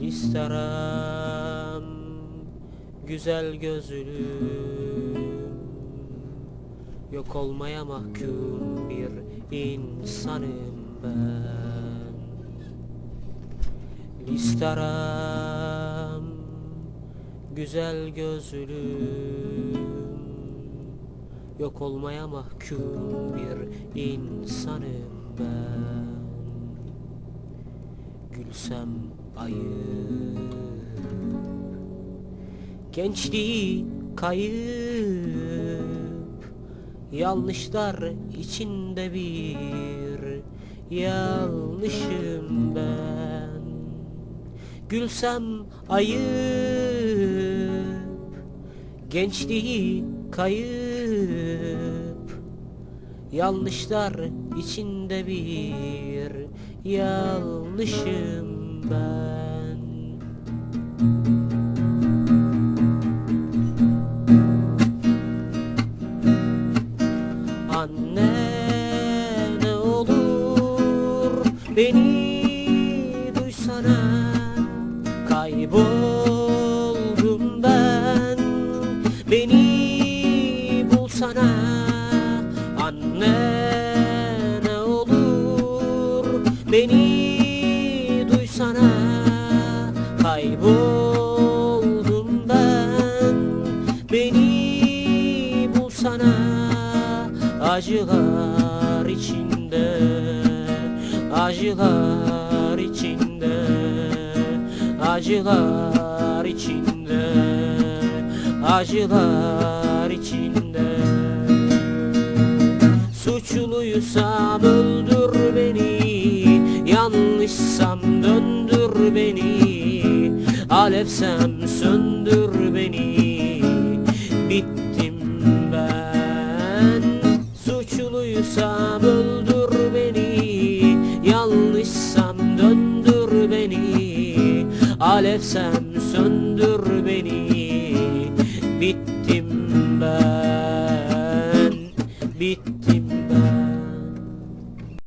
Listeram güzel gözlüm Yok olmaya mahkum bir insanım ben. Listeram güzel gözlüm Yok olmaya mahkum bir insanım ben Gülsem ayıp. Gençliği kayıp Yanlışlar içinde bir yanlışım ben. Gülsem ayıp Gençliği kayıp Yanlışlar içinde bir yanlışım ben. Anne ne olur beni duysana Kayboldum ben. Beni bulsana ne olur beni duysana. Kayboldum ben beni bulsana. Acılar içinde Acılar içinde Acılar içinde Acılar içinde Suçluysam öldür beni. Yanlışsam döndür beni. Alevsem söndür beni. Bittim ben. Suçluysam öldür beni. Yanlışsam döndür beni. Alevsem söndür beni. Bittim ben. Bittim